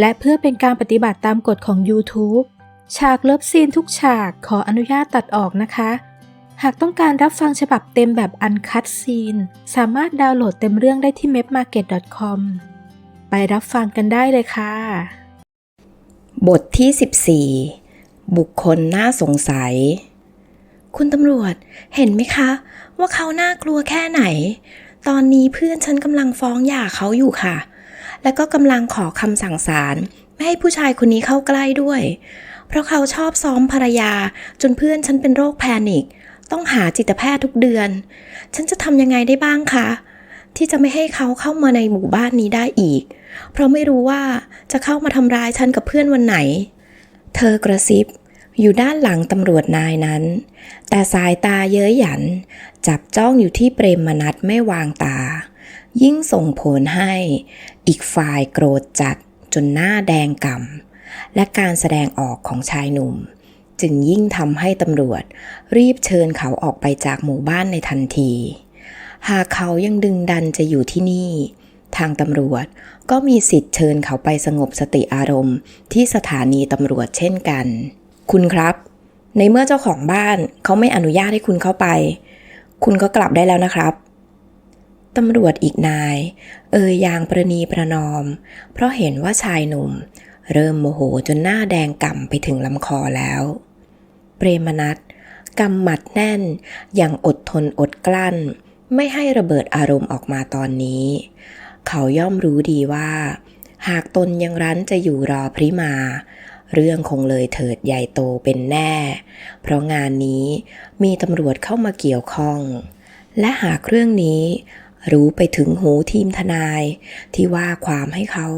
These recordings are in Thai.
และเพื่อเป็นการปฏิบัติตามกฎของ YouTube ฉากเลิฟซีนทุกฉากขออนุญาตตัดออกนะคะ หากต้องการรับฟังฉบับเต็มแบบอันคัดซีน สามารถดาวน์โหลดเต็มเรื่องได้ที่ mapmarket.com ไปรับฟังกันได้เลยค่ะ บทที่ 14 บุคคลน่าสงสัย คุณตำรวจเห็นไหมคะ ว่าเขาน่ากลัวแค่ไหน ตอนนี้เพื่อนฉันกำลังฟ้องหย่าเขาอยู่ค่ะ แล้วก็กำลังขอคำสั่งศาลไม่ให้ผู้ชายคนนี้เข้าใกล้ด้วย เพราะเขาชอบซ้อมภรรยาจนเพื่อนฉันเป็นโรคแพนิค ต้องหาจิตแพทย์ทุกเดือน ฉันจะทำยังไงได้บ้างคะ ที่จะไม่ให้เขาเข้ามาในหมู่บ้านนี้ได้อีก เพราะไม่รู้ว่าจะเข้ามาทำร้ายฉันกับเพื่อนวันไหน เธอกระซิบอยู่ด้านหลังตำรวจนายนั้น แต่สายตาเย้ยหยัน จับจ้องอยู่ที่เปรมมนัดไม่วางตา ยิ่งส่งผลให้อีกฝ่ายโกรธจัดจนหน้าแดงก่ำและการแสดงออกของชายหนุ่ม จึงยิ่งทำให้ตำรวจ รีบเชิญเขาออกไปจากหมู่บ้านในทันที หากเขายังดึงดันจะอยู่ที่นี่ ทางตำรวจก็มีสิทธิ์เชิญเขาไปสงบสติอารมณ์ ที่สถานีตำรวจเช่นกัน คุณครับ ในเมื่อเจ้าของบ้านเขาไม่อนุญาตให้คุณเข้าไป คุณก็กลับได้แล้วนะครับ ตำรวจอีกนาย เอ่ยอย่างประนีประนอม เพราะเห็นว่าชายหนุ่ม เริ่มโมโหจนหน้าแดงก่ำไปถึงลำคอแล้ว เปรมนัทกำหมัดแน่นอย่างอดทนอดกลั้น ไม่ให้ระเบิดอารมณ์ออกมาตอนนี้ เขาย่อมรู้ดีว่า หากตนยังรั้นจะอยู่รอพริมา เรื่องคงเลยเถิดใหญ่โตเป็นแน่ เพราะงานนี้มีตำรวจเข้ามาเกี่ยวข้อง และหากเรื่องนี้ รู้ไปถึงหูทีมทนายที่ว่าความให้เขา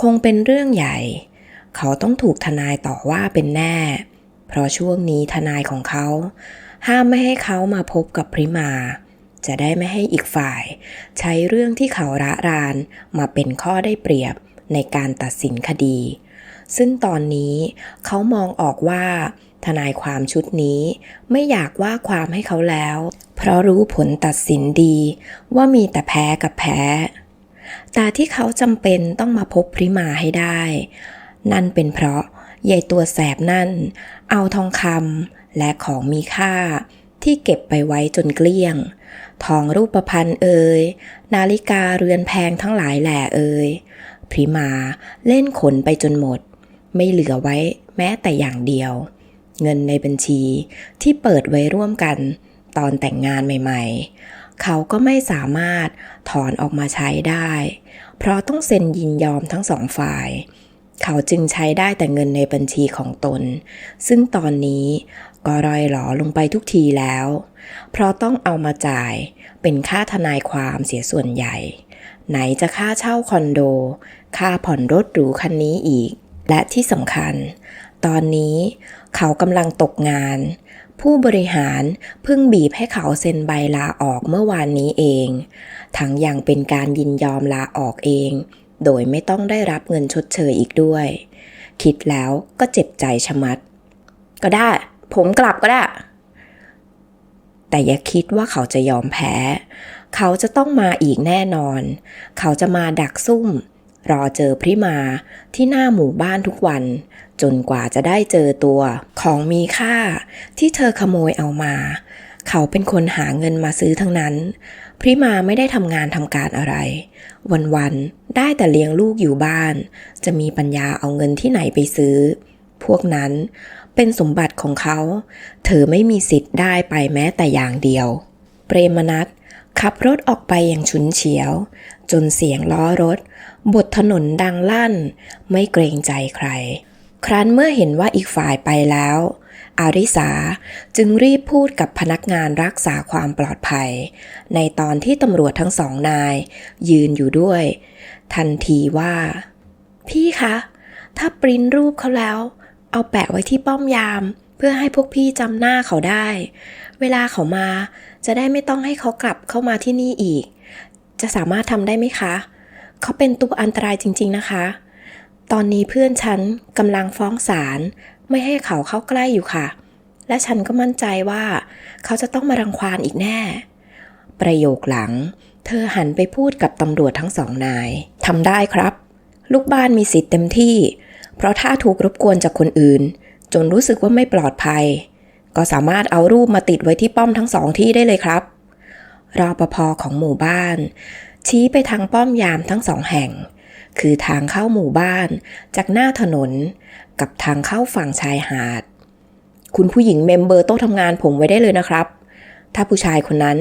คงเป็นเรื่องใหญ่ เขาต้องถูกทนายต่อว่าเป็นแน่ เพราะช่วงนี้ทนายของเขา ห้ามไม่ให้เขามาพบกับพริมา จะได้ไม่ให้อีกฝ่าย ใช้เรื่องที่เขาระรานมาเป็นข้อได้เปรียบในการตัดสินคดี ซึ่งตอนนี้เขามองออกว่าทนายความชุดนี้ไม่อยากว่าความให้เขาแล้ว เพราะรู้ผลตัดสินดีว่ามีแต่แพ้กับแพ้ แต่ที่เขาจำเป็นต้องมาพบพริมาให้ได้ นั่นเป็นเพราะยายตัวแสบนั่น เอาทองคำและของมีค่า ที่เก็บไปไว้จนเกลี้ยง ทองรูปพรรณเอ่ยนาฬิกาเรือนแพงทั้งหลายแหล่เอ่ยพริมาเล่นขนไปจนหมด ไม่เหลือไว้แม้แต่อย่างเดียว เงินในบัญชีที่เปิดไว้ร่วมกัน ตอนแต่งงานใหม่ๆ เขาก็ไม่สามารถถอนออกมาใช้ได้ เพราะต้องเซ็นยินยอมทั้งสองฝ่าย เขาจึงใช้ได้แต่เงินในบัญชีของตน ซึ่งตอนนี้ก็รอยหลอลงไปทุกทีแล้ว เพราะต้องเอามาจ่ายเป็นค่าทนายความเสียส่วนใหญ่ ไหนจะค่าเช่าคอนโด ค่าผ่อนรถหรูคันนี้อีก และที่สำคัญ ตอนนี้เขากำลังตกงาน ผู้บริหารเพิ่งบีบให้เขาเซ็นใบลาออกเมื่อวานนี้เอง ทั้งยังเป็นการยินยอมลาออกเอง โดยไม่ต้องได้รับเงินชดเชยอีกด้วย คิดแล้วก็เจ็บใจชะมัด ก็ได้ ผมกลับก็ได้ แต่อย่าคิดว่าเขาจะยอมแพ้ เขาจะต้องมาอีกแน่นอน เขาจะมาดักซุ่ม รอเจอพริมาที่หน้าหมู่บ้านทุกวัน จนกว่าจะได้เจอตัวของมีค่าที่เธอขโมยเอามา เขาเป็นคนหาเงินมาซื้อทั้งนั้น พริมาไม่ได้ทำงานทำการอะไร วันๆได้แต่เลี้ยงลูกอยู่บ้าน จะมีปัญญาเอาเงินที่ไหนไปซื้อ พวกนั้นเป็นสมบัติของเขา เธอไม่มีสิทธิ์ได้ไปแม้แต่อย่างเดียว เปรมนัท ขับรถออกไปอย่างฉุนเฉียว จนเสียงล้อรถบดถนนดังลั่น ไม่เกรงใจใคร ครั้นเมื่อเห็นว่าอีกฝ่ายไปแล้ว อาริสาจึงรีบพูดกับพนักงานรักษาความปลอดภัย ในตอนที่ตำรวจทั้งสองนาย ยืนอยู่ด้วย ทันทีว่า พี่คะ ถ้าปริ้นรูปเขาแล้ว เอาแปะไว้ที่ป้อมยาม เพื่อให้พวกพี่จำหน้าเขาได้ วลาเขามา จะได้ไม่ต้องให้เขากลับเข้ามาที่นี่อีก จะสามารถทำได้ไหมคะ เขาเป็นตัวอันตรายจริง ๆนะคะ ตอนนี้เพื่อนฉันกำลังฟ้องศาลไม่ให้เขาเข้าใกล้อยู่ค่ะ และฉันก็มั่นใจว่า เขาจะต้องมารังควานอีกแน่ ประโยคหลัง เธอหันไปพูดกับตำรวจทั้งสองนายทำได้ครับ ลูกบ้านมีสิทธิ์เต็มที่ เพราะถ้าถูกรบกวนจากคนอื่น จนรู้สึกว่าไม่ปลอดภัย ก็สามารถเอารูปมาติดไว้ที่ป้อมทั้งสองที่ได้เลยครับรอปภของหมู่บ้าน ชี้ไปทางป้อมยามทั้งสองแห่ง คือทางเข้าหมู่บ้าน จากหน้าถนน กับทางเข้าฝั่งชายหาด คุณผู้หญิงเมมเบอร์โต๊ะทำงานผมไว้ได้เลยนะครับ ถ้าผู้ชายคนนั้น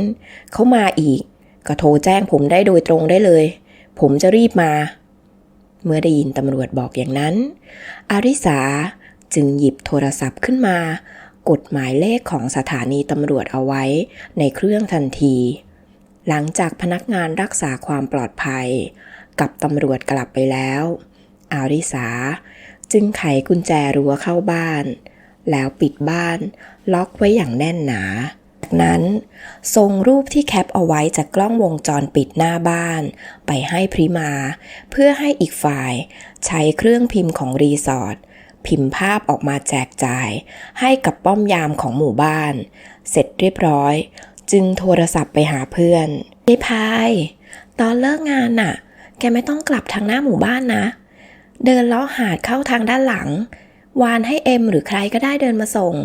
เขามาอีก ก็โทรแจ้งผมได้โดยตรงได้เลย ผมจะรีบมา เมื่อได้ยินตำรวจบอกอย่างนั้น อาริสาจึงหยิบโทรศัพท์ขึ้นมา กดหมายเลขของสถานีตำรวจเอาไว้ในเครื่องทันที หลังจากพนักงานรักษาความปลอดภัย กับตำรวจกลับไปแล้ว อาริสา จึงไขกุญแจรั้วเข้าบ้าน แล้วปิดบ้านล็อกไว้อย่างแน่นหนาจากนั้นส่งรูปที่แคปเอาไว้จากกล้องวงจรปิดหน้าบ้าน ไปให้พริมา เพื่อให้อีกฝ่าย ใช้เครื่องพิมพ์ของรีสอร์ท พิมพ์ภาพออกมาแจกจ่าย ให้กับป้อมยามของหมู่บ้าน เสร็จเรียบร้อย จึงโทรศัพท์ไปหาเพื่อนไอ้พายตอนเลิกงานน่ะ แกไม่ต้องกลับทางหน้าหมู่บ้านนะ เดินลาะหาดเข้าทางด้านหลัง วานให้เอ็มหรือใครก็ได้เดินมาส่ง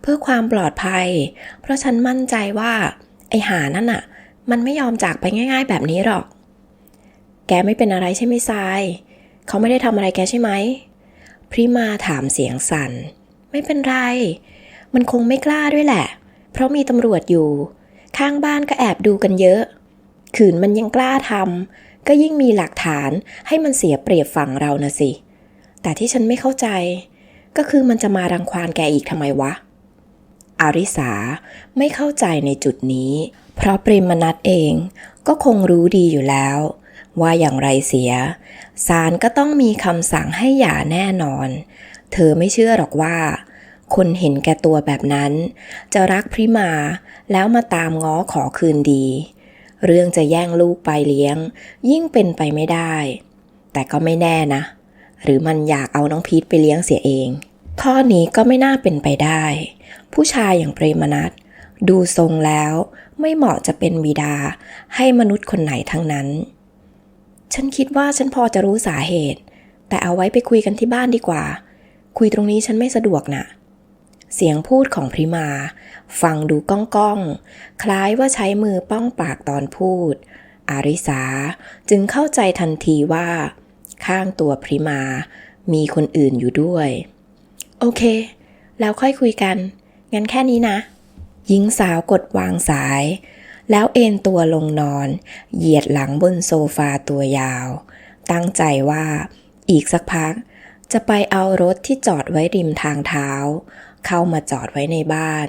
เพื่อความปลอดภัย เพราะฉันมั่นใจว่า ไอหานั่นน่ะ มันไม่ยอมจากไปง่าย ๆ แบบนี้หรอก แกไม่เป็นอะไรใช่ไหมทราย เขาไม่ได้ทำอะไรแกใช่ไหม พริมาถามเสียงสั่น ไม่เป็นไร มันคงไม่กล้าด้วยแหละ เพราะมีตำรวจอยู่ ข้างบ้านก็แอบดูกันเยอะ ขืนมันยังกล้าทำก็ยิ่งมีหลักฐานให้มันเสียเปรียบฝั่งเรานะสิ แต่ที่ฉันไม่เข้าใจ ก็คือมันจะมารังควานแกอีกทำไมวะ อาริสาไม่เข้าใจในจุดนี้ เพราะเปรมนัทเองก็คงรู้ดีอยู่แล้ว ว่าอย่างไรเสียศาลก็ต้องมีคำสั่งให้หย่าแน่นอน เธอไม่เชื่อหรอกว่า คนเห็นแก่ตัวแบบนั้น จะรักพริมาแล้วมาตามง้อขอคืนดี เรื่องจะแย่งลูกไปเลี้ยง ยิ่งเป็นไปไม่ได้ แต่ก็ไม่แน่นะ หรือมันอยากเอาน้องพีทไปเลี้ยงเสียเอง ข้อนี้ก็ไม่น่าเป็นไปได้ ผู้ชายอย่างเปรมนัทดูทรงแล้ว ไม่เหมาะจะเป็นบิดาให้มนุษย์คนไหนทั้งนั้น ฉันคิดว่าฉันพอจะรู้สาเหตุ แต่เอาไว้ไปคุยกันที่บ้านดีกว่า คุยตรงนี้ฉันไม่สะดวกน่ะ เสียงพูดของพริมา ฟังดูก้องก้องๆคล้ายว่าใช้มือป้องปากตอนพูด อาริสาจึงเข้าใจทันทีว่า ข้างตัวพริมา มีคนอื่นอยู่ด้วย โอเค แล้วค่อยคุยกัน งั้นแค่นี้นะหญิงสาวกดวางสาย แล้วเอนตัวลงนอน เหยียดหลังบนโซฟาตัวยาว ตั้งใจว่าอีกสักพัก จะไปเอารถที่จอดไว้ริมทางเท้า เข้ามาจอดไว้ในบ้าน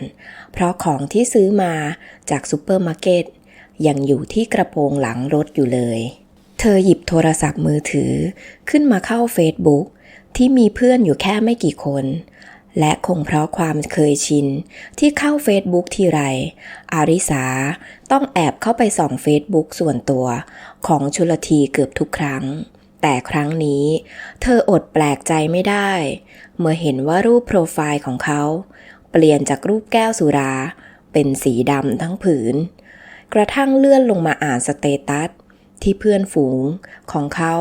เพราะของที่ซื้อมาจากซูเปอร์มาร์เก็ตยังอยู่ที่กระโปรงหลังรถอยู่เลย เธอหยิบโทรศัพท์มือถือขึ้นมาเข้าเฟซบุ๊กที่มีเพื่อนอยู่แค่ไม่กี่คน และคงเพราะความเคยชิน ที่เข้าเฟซบุ๊กทีไร อาริสาต้องแอบเข้าไปส่องเฟซบุ๊กส่วนตัว ของชุลทีเกือบทุกครั้ง แต่ครั้งนี้ เธออดแปลกใจไม่ได้ เมื่อเห็นว่ารูปโปรไฟล์ของเขา เปลี่ยนจากรูปแก้วสุรา เป็นสีดำทั้งผืน กระทั่งเลื่อนลงมาอ่านสเตตัสที่เพื่อนฝูงของเขา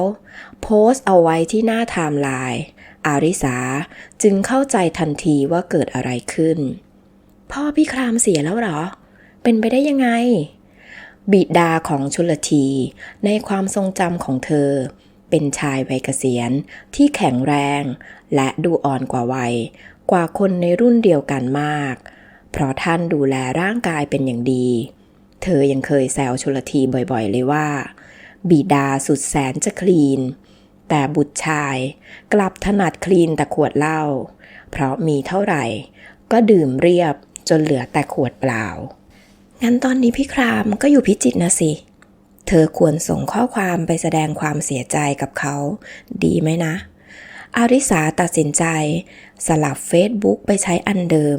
โพสต์เอาไว้ที่หน้าไทม์ไลน์ อาริสาจึงเข้าใจทันทีว่าเกิดอะไรขึ้น พ่อพี่ครามเสียแล้วหรอ เป็นไปได้ยังไง บิดาของชุลทีในความทรงจำของเธอ เป็นชายวัยเกษียณที่แข็งแรง และดูอ่อนกว่าวัย กว่าคนในรุ่นเดียวกันมาก เพราะท่านดูแลร่างกายเป็นอย่างดี เธอยังเคยแซวชุลทีบ่อยๆ เลยว่า บิดาสุดแสนจะคลีน แต่บุตรชายกลับถนัดคลีนแต่ขวดเหล้า เพราะมีเท่าไหร่ ก็ดื่มเรียบจนเหลือแต่ขวดเปล่า งั้นตอนนี้พี่ครามก็อยู่พิจิตนะสิ เธอควรส่งข้อความไปแสดงความเสียใจกับเขา ดีไหมนะ อาริสาตัดสินใจ สลับ Facebook ไปใช้อันเดิม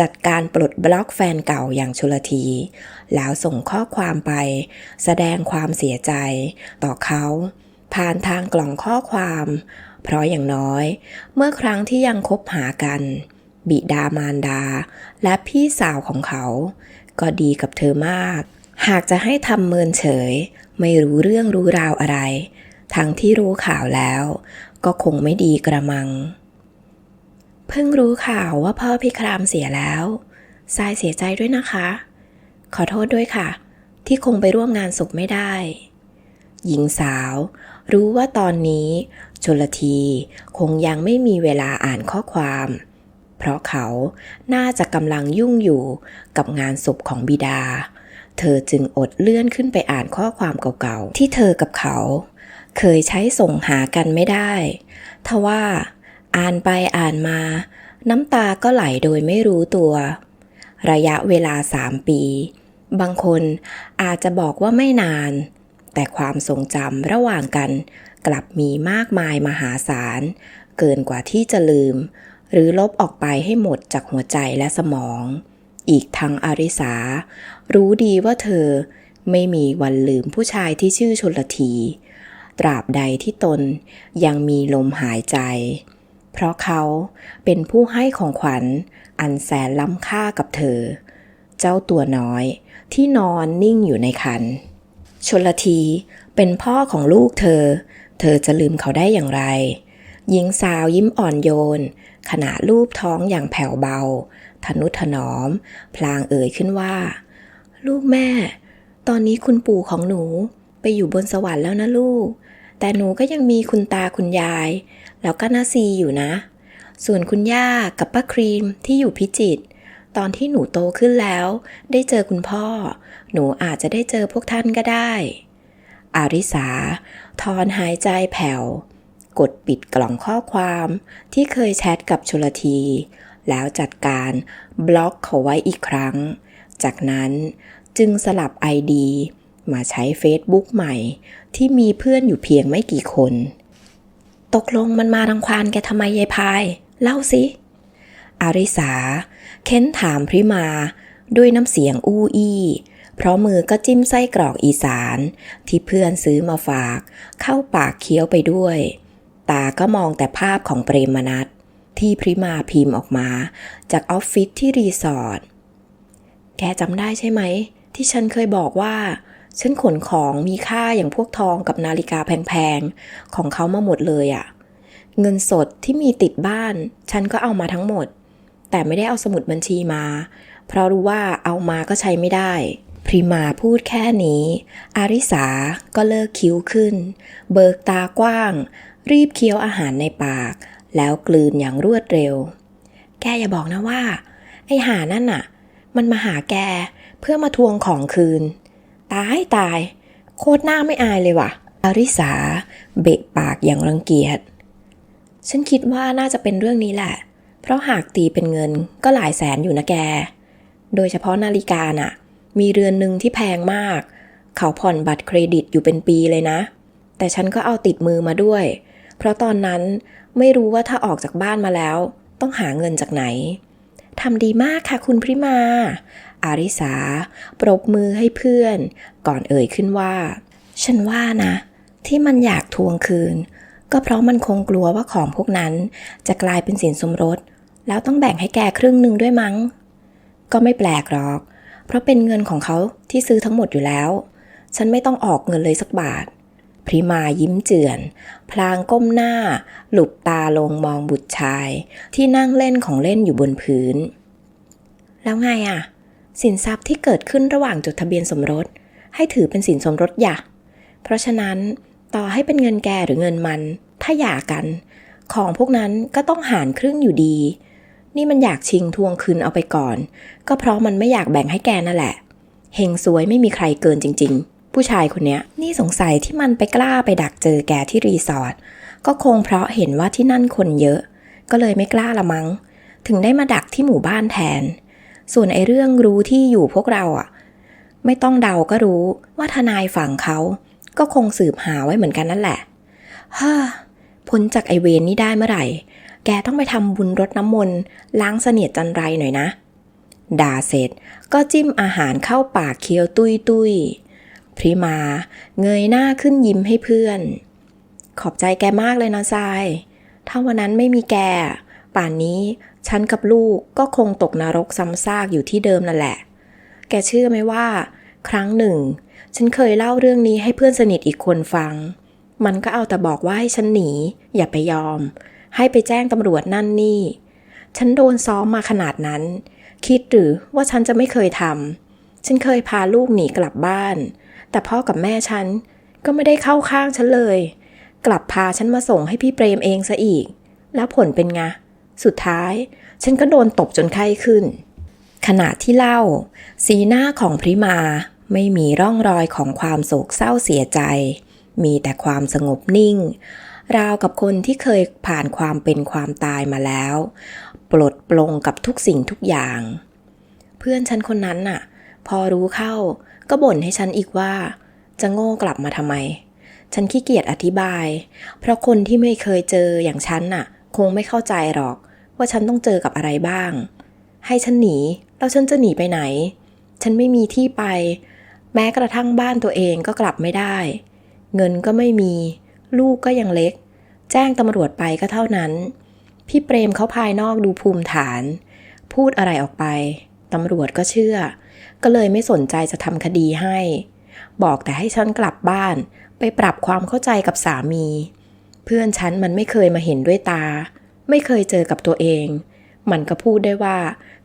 จัดการปลดบล็อกแฟนเก่าอย่างชุลที แล้วส่งข้อความไป แสดงความเสียใจ ต่อเขา ผ่านทางกล่องข้อความ เพราะอย่างน้อย เมื่อครั้งที่ยังคบหากัน บิดามารดา และพี่สาวของเขา ก็ดีกับเธอมาก หากจะให้ทำเมินเฉย ไม่รู้เรื่องรู้ราวอะไร ทั้งที่รู้ข่าวแล้ว ก็คงไม่ดีกระมัง เพิ่งรู้ข่าวว่าพ่อพี่ครามเสียแล้วทรายเสียใจด้วยนะคะ ขอโทษด้วยค่ะ ที่คงไปร่วมงานศพไม่ได้ หญิงสาว รู้ว่าตอนนี้ชลทีคงยังไม่มีเวลาอ่านข้อความ เพราะเขาน่าจะกำลังยุ่งอยู่กับงานศพของบิดา เธอจึงอดเลื่อนขึ้นไปอ่านข้อความเก่าๆ ที่เธอกับเขา เคยใช้ส่งหากันไม่ได้ทว่าอ่านไปอ่านมา น้ำตาก็ไหลโดยไม่รู้ตัว ระยะเวลาสามปี บางคนอาจจะบอกว่าไม่นาน แต่ความทรงจำระหว่างกัน กลับมีมากมายมหาศาล เกินกว่าที่จะลืม หรือลบออกไปให้หมดจากหัวใจและสมอง อีกทั้งอาริสา รู้ดีว่าเธอไม่มีวันลืมผู้ชายที่ชื่อชนลที ตราบใดที่ตนยังมีลมหายใจ เพราะเขาเป็นผู้ให้ของขวัญอันแสนล้ำค่ากับเธอ เจ้าตัวน้อยที่นอนนิ่งอยู่ในคัน ชนลทีเป็นพ่อของลูกเธอ เธอจะลืมเขาได้อย่างไร หญิงสาวยิ้มอ่อนโยน ขณะลูบท้องอย่างแผ่วเบา ทนุถนอม พลางเอ่ยขึ้นว่า ลูกแม่ ตอนนี้คุณปู่ของหนูไปอยู่บนสวรรค์แล้วนะลูก แต่หนูก็ยังมีคุณตาคุณยาย แล้วก็นาซีอยู่นะ ส่วนคุณย่ากับป้าครีมที่อยู่พิจิตร ตอนที่หนูโตขึ้นแล้ว ได้เจอคุณพ่อ หนูอาจจะได้เจอพวกท่านก็ได้ อาริสาถอนหายใจแผ่ว กดปิดกล่องข้อความที่เคยแชทกับชลที แล้วจัดการบล็อกเขาไว้อีกครั้ง จากนั้นจึงสลับ ID มาใช้ Facebook ใหม่ ที่มีเพื่อนอยู่เพียงไม่กี่คน ตกลงมันมารังควานแกทำไมยายพาย เล่าสิ อาริสา เค้นถามพริมา ด้วยน้ำเสียงอู้อี้ เพราะมือก็จิ้มไส้กรอกอีสาน ที่เพื่อนซื้อมาฝาก เข้าปากเคี้ยวไปด้วย ตาก็มองแต่ภาพของเปรมนัทที่พริมาพิมพ์ออกมา จากออฟฟิศที่รีสอร์ท แกจำได้ใช่ไหม ที่ฉันเคยบอกว่าฉันขนของมีค่าอย่างพวกทองกับนาฬิกาแพงๆ ของเขามาหมดเลยอะ่ะ เงินสดที่มีติดบ้าน ฉันก็เอามาทั้งหมด แต่ไม่ได้เอาสมุดบัญชีมา เพราะรู้ว่าเอามาก็ใช้ไม่ได้พริมาพูดแค่นี้ อาริสาก็เลิกคิ้วขึ้น เบิกตากว้าง รีบเคี้ยวอาหารในปาก แล้วกลืนอย่างรวดเร็ว แกอย่าบอกนะว่า ไอ้หานั่นน่ะ มันมาหาแกเพื่อมาทวงของคืน ตายตาย โคตรหน้าไม่อายเลยว่ะ อาริสาเบะปากอย่างรังเกียจ ฉันคิดว่าน่าจะเป็นเรื่องนี้แหละ เพราะหากตีเป็นเงินก็หลายแสนอยู่นะแก โดยเฉพาะนาฬิกาน่ะ มีเรือนหนึ่งที่แพงมาก เขาผ่อนบัตรเครดิตอยู่เป็นปีเลยนะ แต่ฉันก็เอาติดมือมาด้วย เพราะตอนนั้นไม่รู้ว่าถ้าออกจากบ้านมาแล้ว ต้องหาเงินจากไหนทำดีมากค่ะคุณพริมา อาริสา ปรบมือให้เพื่อน ก่อนเอ่ยขึ้นว่า ฉันว่านะ ที่มันอยากทวงคืน ก็เพราะมันคงกลัวว่าของพวกนั้น จะกลายเป็นสินสมรส แล้วต้องแบ่งให้แกครึ่งหนึ่งด้วยมั้ง ก็ไม่แปลกหรอก เพราะเป็นเงินของเขาที่ซื้อทั้งหมดอยู่แล้ว ฉันไม่ต้องออกเงินเลยสักบาท พริมายิ้มเจือน พลางก้มหน้า หลุบตาลงมองบุตรชาย ที่นั่งเล่นของเล่นอยู่บนพื้น แล้วไงอะ สินทรัพย์ที่เกิดขึ้นระหว่างจดทะเบียนสมรส ให้ถือเป็นสินสมรสอย่าเพราะฉะนั้นต่อให้เป็นเงินแกหรือเงินมัน ถ้าหย่ากัน ของพวกนั้นก็ต้องหารครึ่งอยู่ดี นี่มันอยากชิงทวงคืนเอาไปก่อน ก็เพราะมันไม่อยากแบ่งให้แกนั่นแหละ เฮงซวยไม่มีใครเกินจริง ๆ ผู้ชายคนเนี้ยนี่สงสัยที่มันไปกล้าไปดักเจอแกที่รีสอร์ทก็คงเพราะเห็นว่าที่นั่นคนเยอะ ก็เลยไม่กล้าละมัง้ง ถึงได้มาดักที่หมู่บ้านแทน ส่วนไอ้เรื่องรู้ที่อยู่พวกเราอะ ไม่ต้องเดาก็รู้ว่าทนายฝั่งเขาก็คงสืบหาไว้เหมือนกันนั่นแหละฮ่าพ้นจากไอเวนนี่ได้เมื่อไหร่ แกต้องไปทำบุญรดน้ำมนต์ล้างเสนียดจันไรหน่อยนะ ด่าเสร็จก็จิ้มอาหารเข้าปากเคี้ยวตุยตุยพริมาเงยหน้าขึ้นยิ้มให้เพื่อน ขอบใจแกมากเลยนะทราย ถ้าวันนั้นไม่มีแก ป่านนี้ฉันกับลูกก็คงตกนรกซ้ำซากอยู่ที่เดิมนั่นแหละ แกเชื่อไหมว่า ครั้งหนึ่ง ฉันเคยเล่าเรื่องนี้ให้เพื่อนสนิทอีกคนฟัง มันก็เอาแต่บอกว่าให้ฉันหนี อย่าไปยอม ให้ไปแจ้งตำรวจนั่นนี่ ฉันโดนซ้อมมาขนาดนั้น คิดหรือว่าฉันจะไม่เคยทำฉันเคยพาลูกหนีกลับบ้าน แต่พ่อกับแม่ฉันก็ไม่ได้เข้าข้างฉันเลย กลับพาฉันมาส่งให้พี่เปรมเองซะอีก แล้วผลเป็นไง สุดท้าย ฉันก็โดนตบจนไข้ขึ้น ขณะที่เล่า สีหน้าของพริมาไม่มีร่องรอยของความโศกเศร้าเสียใจ มีแต่ความสงบนิ่ง ราวกับคนที่เคยผ่านความเป็นความตายมาแล้ว ปลดปลงกับทุกสิ่งทุกอย่าง เพื่อนฉันคนนั้นน่ะ พอรู้เข้า ก็บ่นให้ฉันอีกว่า จะโง่กลับมาทำไม ฉันขี้เกียจอธิบาย เพราะคนที่ไม่เคยเจออย่างฉันน่ะ คงไม่เข้าใจหรอก ว่าฉันต้องเจอกับอะไรบ้าง ให้ฉันหนี แล้วฉันจะหนีไปไหน ฉันไม่มีที่ไป แม้กระทั่งบ้านตัวเองก็กลับไม่ได้ เงินก็ไม่มีลูกก็ยังเล็ก แจ้งตำรวจไปก็เท่านั้น พี่เปรมเขาภายนอกดูภูมิฐาน พูดอะไรออกไป ตำรวจก็เชื่อ ก็เลยไม่สนใจจะทำคดีให้ บอกแต่ให้ฉันกลับบ้านไปปรับความเข้าใจกับสามี เพื่อนฉันมันไม่เคยมาเห็นด้วยตา ไม่เคยเจอกับตัวเอง มันก็พูดได้ว่า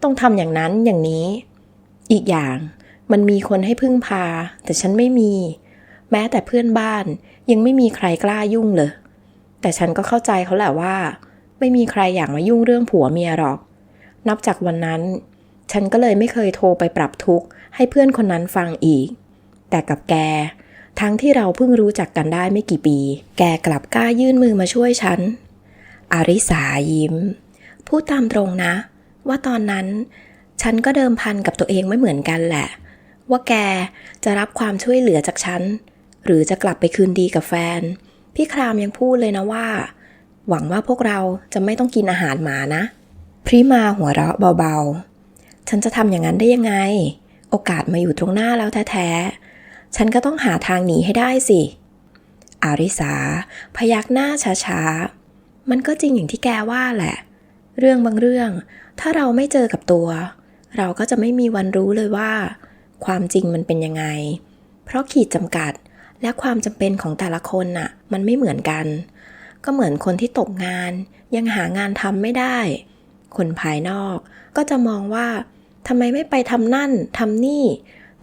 ต้องทำอย่างนั้นอย่างนี้ อีกอย่างมันมีคนให้พึ่งพา แต่ฉันไม่มี แม้แต่เพื่อนบ้านยังไม่มีใครกล้ายุ่งเลย แต่ฉันก็เข้าใจเขาแหละว่า ไม่มีใครอยากมายุ่งเรื่องผัวเมียหรอก นับจากวันนั้น ฉันก็เลยไม่เคยโทรไปปรับทุกข์ให้เพื่อนคนนั้นฟังอีก แต่กับแก ทั้งที่เราเพิ่งรู้จักกันได้ไม่กี่ปี แกกลับกล้ายื่นมือมาช่วยฉัน อาริสายิ้ม พูดตามตรงนะ ว่าตอนนั้น ฉันก็เดิมพันกับตัวเองไม่เหมือนกันแหละ ว่าแกจะรับความช่วยเหลือจากฉัน หรือจะกลับไปคืนดีกับแฟน พี่ครามยังพูดเลยนะว่า หวังว่าพวกเราจะไม่ต้องกินอาหารหมานะ พริมาหัวเราะเบาๆ ฉันจะทำอย่างนั้นได้ยังไง โอกาสมาอยู่ตรงหน้าแล้วแท้ๆ ฉันก็ต้องหาทางหนีให้ได้สิ อาริสา พยักหน้าช้าๆ มันก็จริงอย่างที่แกว่าแหละ เรื่องบางเรื่อง ถ้าเราไม่เจอกับตัว เราก็จะไม่มีวันรู้เลยว่า ความจริงมันเป็นยังไง เพราะขีดจำกัด และความจำเป็นของแต่ละคนน่ะ มันไม่เหมือนกัน ก็เหมือนคนที่ตกงาน ยังหางานทำไม่ได้ คนภายนอก ก็จะมองว่าทำไมไม่ไปทำนั่นทำนี่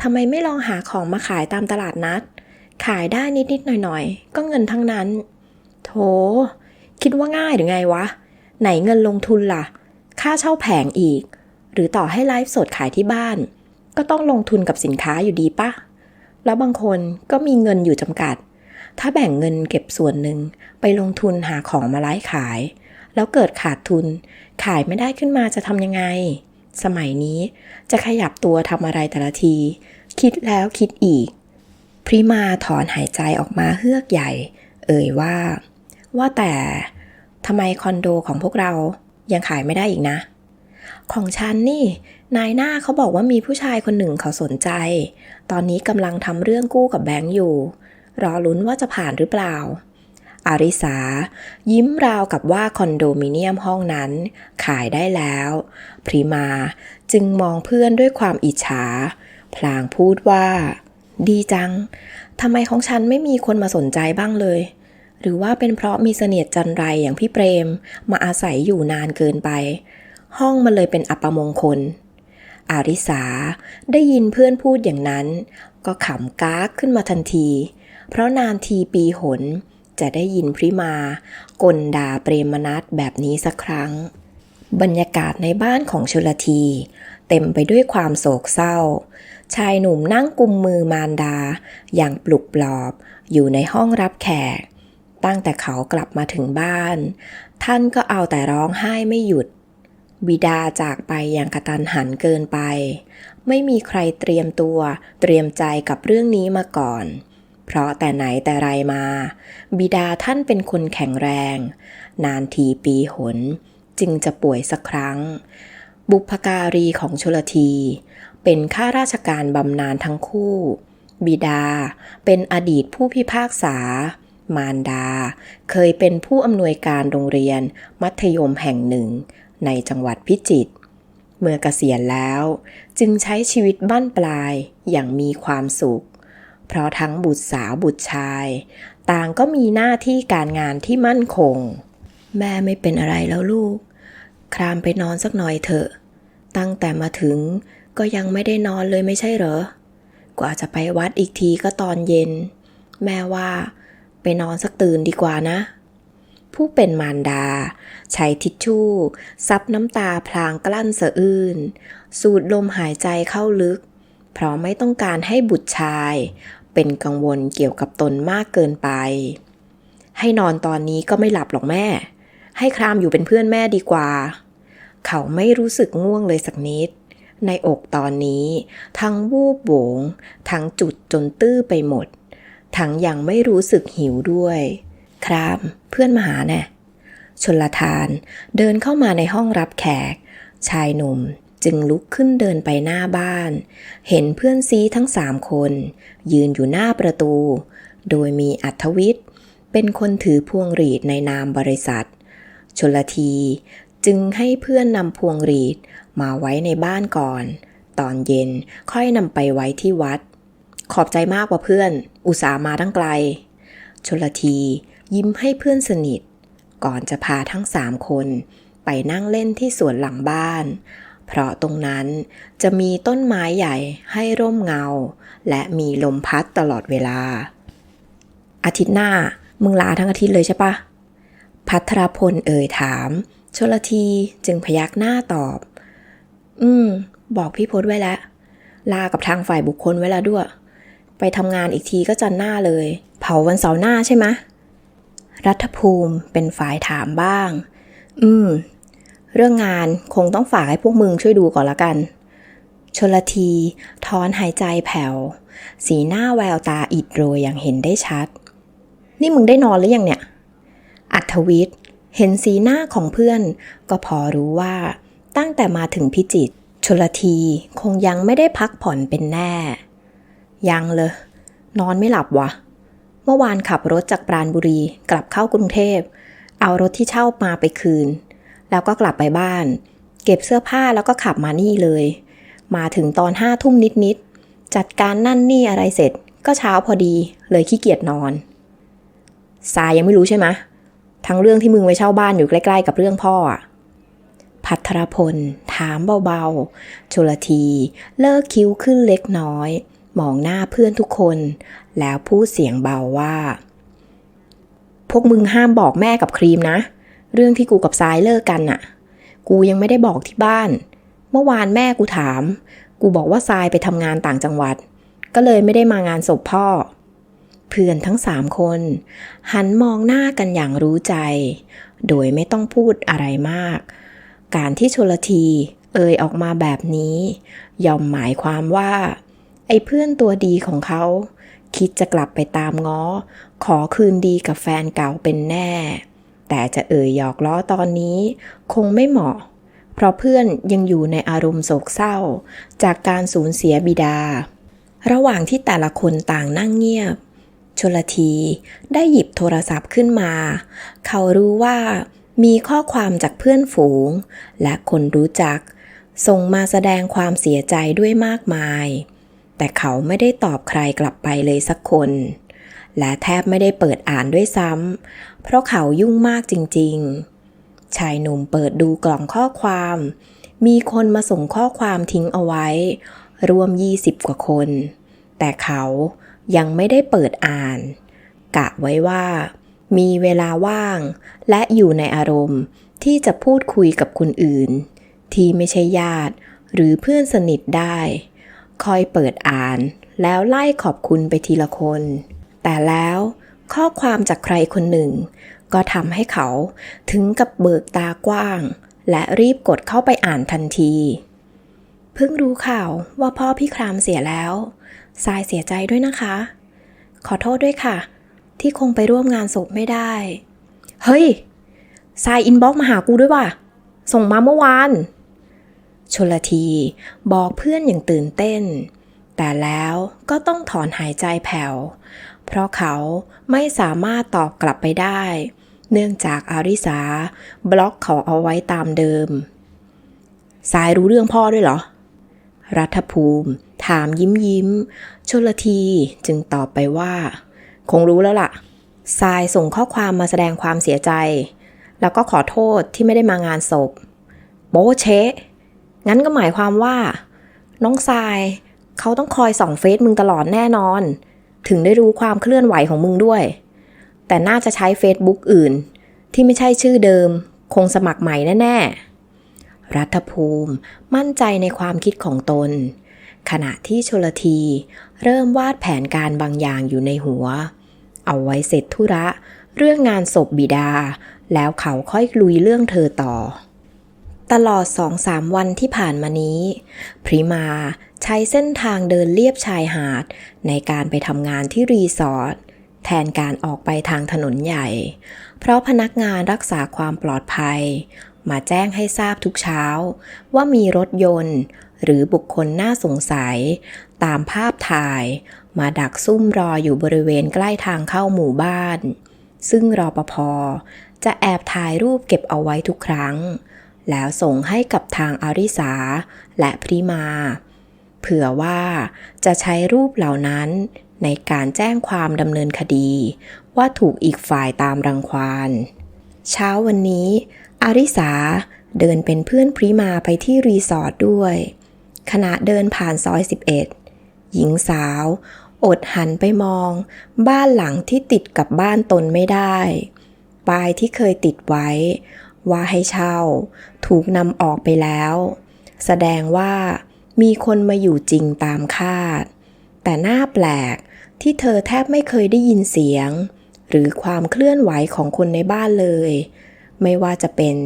ทำไมไม่ลองหาของมาขายตามตลาดนัด ขายได้นิดๆหน่อยๆ ก็เงินทั้งนั้น โถ คิดว่าง่ายหรือไงวะ ไหนเงินลงทุนล่ะ ค่าเช่าแผงอีก หรือต่อให้ไลฟ์สดขายที่บ้าน ก็ต้องลงทุนกับสินค้าอยู่ดีปะ แล้วบางคนก็มีเงินอยู่จำกัด ถ้าแบ่งเงินเก็บส่วนหนึ่งไปลงทุนหาของมาไลฟ์ขาย แล้วเกิดขาดทุน ขายไม่ได้ขึ้นมาจะทำยังไง สมัยนี้จะขยับตัวทำอะไรแต่ละที คิดแล้วคิดอีก พริมาถอนหายใจออกมาเฮือกใหญ่ เอ่ยว่า ว่าแต่ทำไมคอนโดของพวกเรายังขายไม่ได้อีกนะ ของฉันนี่ นายหน้าเขาบอกว่ามีผู้ชายคนหนึ่งเขาสนใจ ตอนนี้กำลังทำเรื่องกู้กับแบงก์อยู่ รอลุ้นว่าจะผ่านหรือเปล่า อาริสา ยิ้มราวกับว่าคอนโดมิเนียมห้องนั้น ขายได้แล้ว พริมาจึงมองเพื่อนด้วยความอิจฉา พลางพูดว่า ดีจัง ทำไมของฉันไม่มีคนมาสนใจบ้างเลย หรือว่าเป็นเพราะมีเสนียดจันไรอย่างพี่เปรม มาอาศัยอยู่นานเกินไป ห้องมันเลยเป็นอัปมงคล อาริสาได้ยินเพื่อนพูดอย่างนั้น ก็ขำก้ากขึ้นมาทันที เพราะนานทีปีหน จะได้ยินพริมากลด่าเปรมนัทแบบนี้สักครั้ง บรรยากาศในบ้านของชลที เต็มไปด้วยความโศกเศร้า ชายหนุ่มนั่งกุมมือมารดา อย่างปลุกปลอบอยู่ในห้องรับแขก ตั้งแต่เขากลับมาถึงบ้าน ท่านก็เอาแต่ร้องไห้ไม่หยุด บิดาจากไปอย่างกระตันหันเกินไป ไม่มีใครเตรียมตัว เตรียมใจกับเรื่องนี้มาก่อน เพราะแต่ไหนแต่ไรมา บิดาท่านเป็นคนแข็งแรง นานทีปีหน จึงจะป่วยสักครั้ง บุพการีของชลที เป็นข้าราชการบำนาญทั้งคู่ บิดาเป็นอดีตผู้พิพากษามารดา เคยเป็นผู้อำนวยการโรงเรียน มัธยมแห่งหนึ่ง ในจังหวัดพิจิตร เมื่อเกษียณแล้วจึงใช้ชีวิตบ้านปลายอย่างมีความสุข เพราะทั้งบุตรสาวบุตรชาย ต่างก็มีหน้าที่การงานที่มั่นคง แม่ไม่เป็นอะไรแล้วลูก ครามไปนอนสักหน่อยเถอะ ตั้งแต่มาถึงก็ยังไม่ได้นอนเลยไม่ใช่เหรอ กว่าจะไปวัดอีกทีก็ตอนเย็น แม่ว่า ไปนอนสักตื่นดีกว่านะ ผู้เป็นมารดา ใช้ทิชชู่ ซับน้ำตาพลางกลั้นสะอื้น สูดลมหายใจเข้าลึก เพราะไม่ต้องการให้บุตรชาย เป็นกังวลเกี่ยวกับตนมากเกินไป ให้นอนตอนนี้ก็ไม่หลับหรอกแม่ ให้ครามอยู่เป็นเพื่อนแม่ดีกว่า เขาไม่รู้สึกง่วงเลยสักนิด ในอกตอนนี้ ทั้งวูบโหวงทั้งจุดจนตื้อไปหมดทั้งยังไม่รู้สึกหิวด้วย คราม เพื่อนมาหาแน่ชนลทานเดินเข้ามาในห้องรับแขก ชายหนุ่มจึงลุกขึ้นเดินไปหน้าบ้าน เห็นเพื่อนซีทั้งสามคน ยืนอยู่หน้าประตู โดยมีอัธวิทย์เป็นคนถือพวงหรีดในนามบริษัท ชนลทีจึงให้เพื่อนนำพวงหรีดมาไว้ในบ้านก่อน ตอนเย็นค่อยนำไปไว้ที่วัด ขอบใจมากกว่าเพื่อน อุตส่าห์มาตั้งไกล ชนลที ยิ้มให้เพื่อนสนิท ก่อนจะพาทั้งสามคนไปนั่งเล่นที่สวนหลังบ้าน เพราะตรงนั้นจะมีต้นไม้ใหญ่ให้ร่มเงา และมีลมพัดตลอดเวลา อาทิตย์หน้ามึงลาทั้งอาทิตย์เลยใช่ปะ พัทรพลเอ่ยถาม ชลทีจึงพยักหน้าตอบ อืม บอกพี่พศไว้แล้ว ลากับทางฝ่ายบุคคลไว้แล้วด้วย ไปทำงานอีกทีก็จันหน้าเลย เผาวันเสาร์หน้าใช่ไหม รัฐภูมิเป็นฝ่ายถามบ้าง อืม เรื่องงานคงต้องฝากให้พวกมึงช่วยดูก่อนละกัน ชลทีถอนหายใจแผ่ว สีหน้าแววตาอิดโรยอย่างเห็นได้ชัด นี่มึงได้นอนหรือยังเนี่ย อัธวิทย์เห็นสีหน้าของเพื่อน ก็พอรู้ว่าตั้งแต่มาถึงพิจิตรชลทีคงยังไม่ได้พักผ่อนเป็นแน่ ยังเลย นอนไม่หลับวะ เมื่อวานขับรถจากปราณบุรีกลับเข้ากรุงเทพ เอารถที่เช่ามาไปคืน แล้วก็กลับไปบ้าน เก็บเสื้อผ้าแล้วก็ขับมานี่เลย มาถึงตอนห้าทุ่มนิดๆจัดการนั่นนี่อะไรเสร็จ ก็เช้าพอดีเลยขี้เกียจนอนสายยังไม่รู้ใช่ไหมทั้งเรื่องที่มึงไปเช่าบ้านอยู่ใกล้ๆ กับเรื่องพ่ออะพัทรพล ถามเบาๆ ชลที เลิกคิ้วขึ้นเล็กน้อย มองหน้าเพื่อนทุกคน แล้วพูดเสียงเบาว่า พวกมึงห้ามบอกแม่กับครีมนะ เรื่องที่กูกับสายเลิกกันน่ะ กูยังไม่ได้บอกที่บ้าน เมื่อวานแม่กูถาม กูบอกว่าทรายไปทำงานต่างจังหวัด ก็เลยไม่ได้มางานศพพ่อ เพื่อนทั้งสามคน หันมองหน้ากันอย่างรู้ใจ โดยไม่ต้องพูดอะไรมาก การที่ชลทีเอ่ยออกมาแบบนี้ ย่อมหมายความว่า ไอ้เพื่อนตัวดีของเขา คิดจะกลับไปตามง้อ ขอคืนดีกับแฟนเก่าเป็นแน่ แต่จะเอ่ยหยอกล้อตอนนี้ คงไม่เหมาะ เพราะเพื่อนยังอยู่ในอารมณ์โศกเศร้า จากการสูญเสียบิดา ระหว่างที่แต่ละคนต่างนั่งเงียบ ชลทีได้หยิบโทรศัพท์ขึ้นมา เขารู้ว่ามีข้อความจากเพื่อนฝูง และคนรู้จัก ส่งมาแสดงความเสียใจด้วยมากมาย แต่เขาไม่ได้ตอบใครกลับไปเลยสักคน และแทบไม่ได้เปิดอ่านด้วยซ้ำเพราะเขายุ่งมากจริง ๆ ชายหนุ่มเปิดดูกล่องข้อความ มีคนมาส่งข้อความทิ้งเอาไว้ รวม 20 กว่าคน แต่เขายังไม่ได้เปิดอ่าน กะไว้ว่า มีเวลาว่าง และอยู่ในอารมณ์ที่จะพูดคุยกับคนอื่น ที่ไม่ใช่ญาติหรือเพื่อนสนิทได้ คอยเปิดอ่าน แล้วไล่ขอบคุณไปทีละคน แต่แล้วข้อความจากใครคนหนึ่ง ก็ทำให้เขาถึงกับเบิกตากว้าง และรีบกดเข้าไปอ่านทันที เพิ่งรู้ข่าวว่าพ่อพี่ครามเสียแล้วทรายเสียใจด้วยนะคะ ขอโทษด้วยค่ะ ที่คงไปร่วมงานศพไม่ได้ เฮ้ยทรายอินบ็อกมาหากูด้วยว่ะ ส่งมาเมื่อวาน ชลทีบอกเพื่อนอย่างตื่นเต้น แต่แล้วก็ต้องถอนหายใจแผ่ว เพราะเขาไม่สามารถตอบกลับไปได้ เนื่องจากอาริสาบล็อกเขาเอาไว้ตามเดิม สายรู้เรื่องพ่อด้วยเหรอ รัฐภูมิ ถามยิ้มยิ้ม ชลทีจึงตอบไปว่า คงรู้แล้วล่ะทรายส่งข้อความมาแสดงความเสียใจ แล้วก็ขอโทษที่ไม่ได้มางานศพ โบเชะ งั้นก็หมายความว่า น้องทรายเขาต้องคอยส่องเฟซมึงตลอดแน่นอน ถึงได้รู้ความเคลื่อนไหวของมึงด้วย แต่น่าจะใช้ Facebook อื่น ที่ไม่ใช่ชื่อเดิม คงสมัครใหม่แน่ ๆ รัฐภูมิมั่นใจในความคิดของตน ขณะที่ชลที เริ่มวาดแผนการบางอย่างอยู่ในหัว เอาไว้เสร็จธุระ เรื่องงานศพบิดา แล้วเขาค่อยลุยเรื่องเธอต่อ ตลอดสองสามวันที่ผ่านมานี้ พริมาใช้เส้นทางเดินเลียบชายหาด ในการไปทำงานที่รีสอร์ทแทนการออกไปทางถนนใหญ่ เพราะพนักงานรักษาความปลอดภัย มาแจ้งให้ทราบทุกเช้า ว่ามีรถยนต์ หรือบุคคลน่าสงสัย ตามภาพถ่าย มาดักซุ่มรออยู่บริเวณใกล้ทางเข้าหมู่บ้าน ซึ่งรอปภจะแอบถ่ายรูปเก็บเอาไว้ทุกครั้ง แล้วส่งให้กับทางอาริสาและพริมา เผื่อว่าจะใช้รูปเหล่านั้นในการแจ้งความดำเนินคดี ว่าถูกอีกฝ่ายตามรังควาน เช้าวันนี้ อาริสาเดินเป็นเพื่อนพริมาไปที่รีสอร์ทด้วย ขณะเดินผ่านซอย 11 หญิงสาว อดหันไปมอง บ้านหลังที่ติดกับบ้านตนไม่ได้ป้ายที่เคยติดไว้ ว่าให้เช่า ถูกนำออกไปแล้ว แสดงว่ามีคนมาอยู่จริงตามคาด แต่หน่าแปลกที่เธอแทบไม่เคยได้ยินเสียง หรือความเคลื่อนไหวของคนในบ้านเลย ไม่ว่าจะเป็น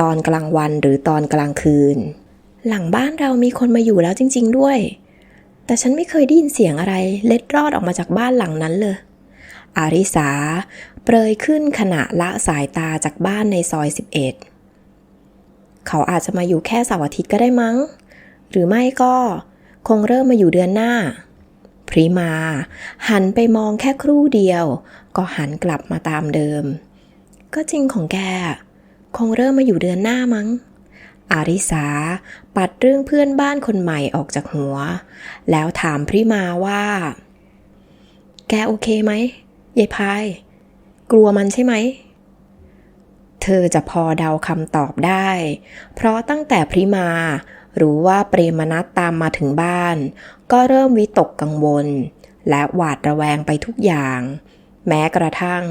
ตอนกลางวันหรือตอนกลางคืน หลังบ้านเรามีคนมาอยู่แล้วจริง ๆ ด้วย แต่ฉันไม่เคยได้ยินเสียงอะไร เล็ดรอดออกมาจากบ้านหลังนั้นเลย อาริสา เปรยขึ้นขณะละสายตาจากบ้านในซอย 11 เขาอาจจะมาอยู่แค่เสาร์อาทิตย์ก็ได้มั้ง หรือไม่ก็คงเริ่มมาอยู่เดือนหน้า พริมา หันไปมองแค่ครู่เดียว ก็หันกลับมาตามเดิม ก็จริงของแก คงเริ่มมาอยู่เดือนหน้ามั้งอาริสาปัดเรื่องเพื่อนบ้านคนใหม่ออกจากหัว แล้วถามพริมาว่า แกโอเคไหม ยายพาย กลัวมันใช่ไหม เธอจะพอเดาคำตอบได้ เพราะตั้งแต่พริมารู้ว่าเปรมนัตตามมาถึงบ้าน ก็เริ่มวิตกกังวล และหวาดระแวงไปทุกอย่าง แม้กระทั่ง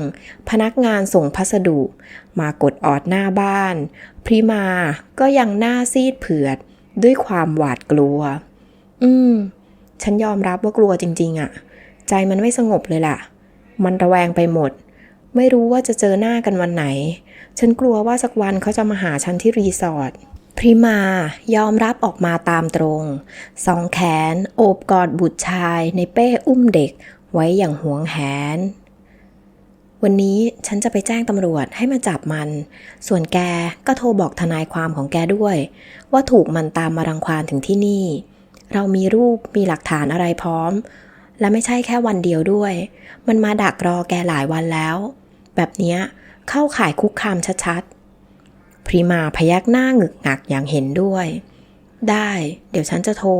พนักงานส่งพัสดุ มากดออดหน้าบ้าน พริมาก็ยังหน้าซีดเผือดด้วยความหวาดกลัว อืม ฉันยอมรับว่ากลัวจริง ๆอะใจมันไม่สงบเลยล่ะ มันระแวงไปหมด ไม่รู้ว่าจะเจอหน้ากันวันไหน ฉันกลัวว่าสักวันเขาจะมาหาฉันที่รีสอร์ทพริมายอมรับออกมาตามตรง สองแขน โอบกอดบุตรชาย ในเป้อุ้มเด็ก ไว้อย่างหวงแหน วันนี้ฉันจะไปแจ้งตำรวจให้มาจับมัน ส่วนแกก็โทรบอกทนายความของแกด้วย ว่าถูกมันตามมารังควานถึงที่นี่ เรามีรูปมีหลักฐานอะไรพร้อม และไม่ใช่แค่วันเดียวด้วย มันมาดักรอแกหลายวันแล้ว แบบนี้เข้าข่ายคุกคามชัดๆ พริมาพยักหน้าหงึกงักอย่างเห็นด้วย ได้ เดี๋ยวฉันจะโทร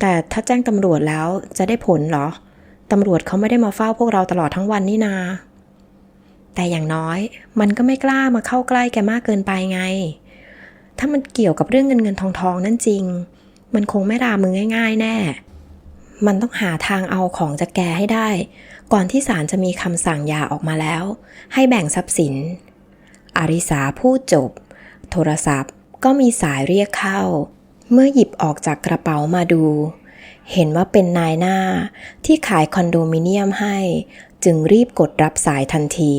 แต่ถ้าแจ้งตำรวจแล้วจะได้ผลเหรอ ตำรวจเขาไม่ได้มาเฝ้าพวกเราตลอดทั้งวันนี่นา แต่อย่างน้อย มันก็ไม่กล้ามาเข้าใกล้แกมากเกินไปไง ถ้ามันเกี่ยวกับเรื่องเงินเงินทองทองนั่นจริง มันคงไม่รามือง่าย ๆ แน่ มันต้องหาทางเอาของจากแกให้ได้ ก่อนที่ศาลจะมีคำสั่งยาออกมาแล้ว ให้แบ่งทรัพย์สิน อาริสาพูดจบ โทรศัพท์ก็มีสายเรียกเข้า เมื่อหยิบออกจากกระเป๋ามาดู เห็นว่าเป็นนายหน้าที่ขายคอนโดมิเนียมให้ จึงรีบกดรับสายทันที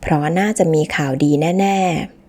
เพราะน่าจะมีข่าวดีแน่ ๆ